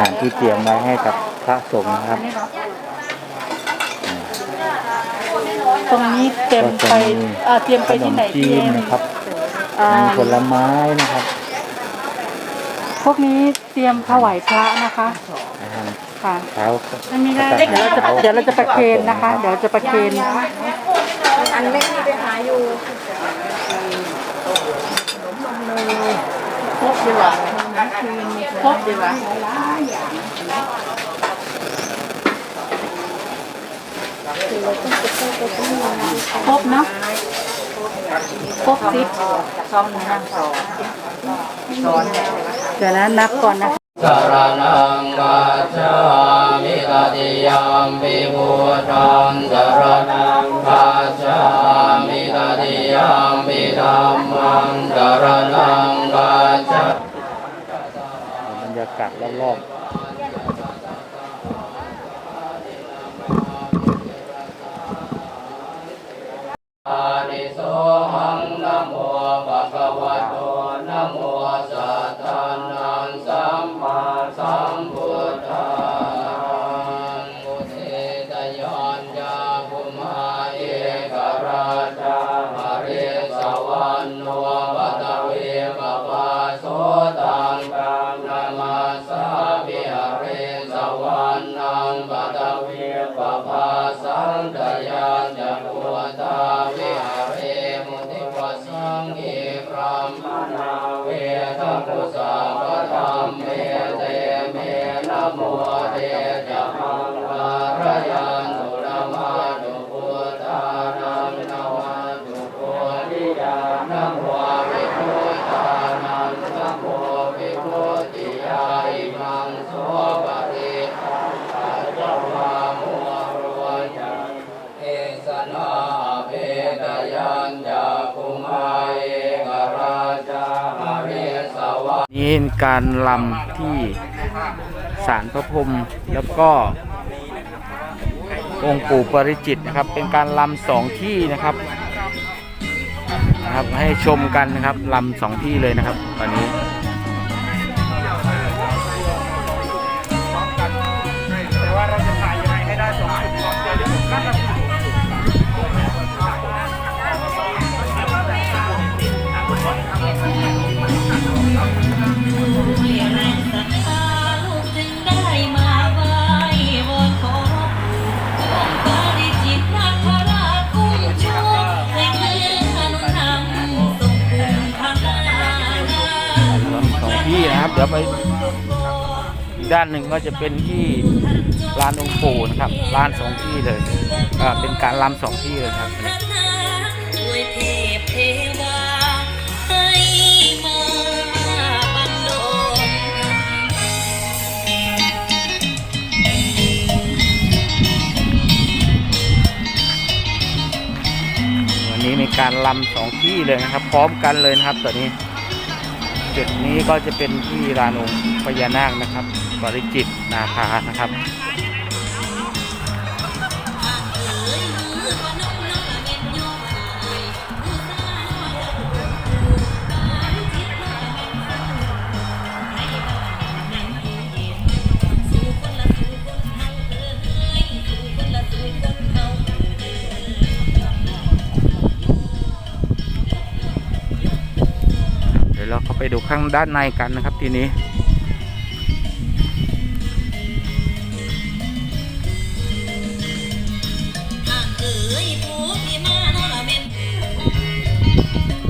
หารที่เตรียมไว้ให้กับพระสงฆ์นะครับ ตรงนี้เตรียมไปอ่าเตรียมขไปนที่มไหนจีเตรียนมนะครับอ่ามีผลไม้นะครับพวกนี้เตรียมถวายพระนะคะอาหารค่ะเช้าเดี๋ยวเราจะเดี๋ยวเราจะประเคนนะคะ เดี๋ยวจะประเคนอันเล็กนี่ไปหาอยู่ครบดีกว่า ครบดีกว่าครบเนาะครบสิบซ้อมนั่งสอนสอนแล้วเดี๋ยวนะนับก่อนนะคะสารนังกัจฉามิตติยามปิพุทังสารนังกัจฉา รยารอบอานิโสหังนะโมภะคะวะโตนะโมสัตตานังสัมมาสัมพุทธังมุทิตยานยานจักวตา นี่เป็นการลำที่ศาลพระพรมแล้วก็องค์ปู่ปริจิตนะครับ เป็นการลำสองที่นะครับนะครับ ให้ชมกันนะครับลำสองที่เลยนะครับ ตอนนี้ เดี๋ยวไปอีกด้านหนึ่งก็จะเป็นที่ลานองค์ปู่นะครับลานสองที่เลยเป็นการลำสองที่เลยครับอันนี้ด้วยเทพเทวาให้มาบันดลวันนี้มีการลำสองที่เลยนะครับ พร้อมกันเลยนะครับตอนนี้ จุดนี้ก็จะเป็นที่ลานองค์พญานาคนะครับ บริจิตนาคานะครับ เราเข้าไปดูข้างด้านในกันนะครับทีนี้ เ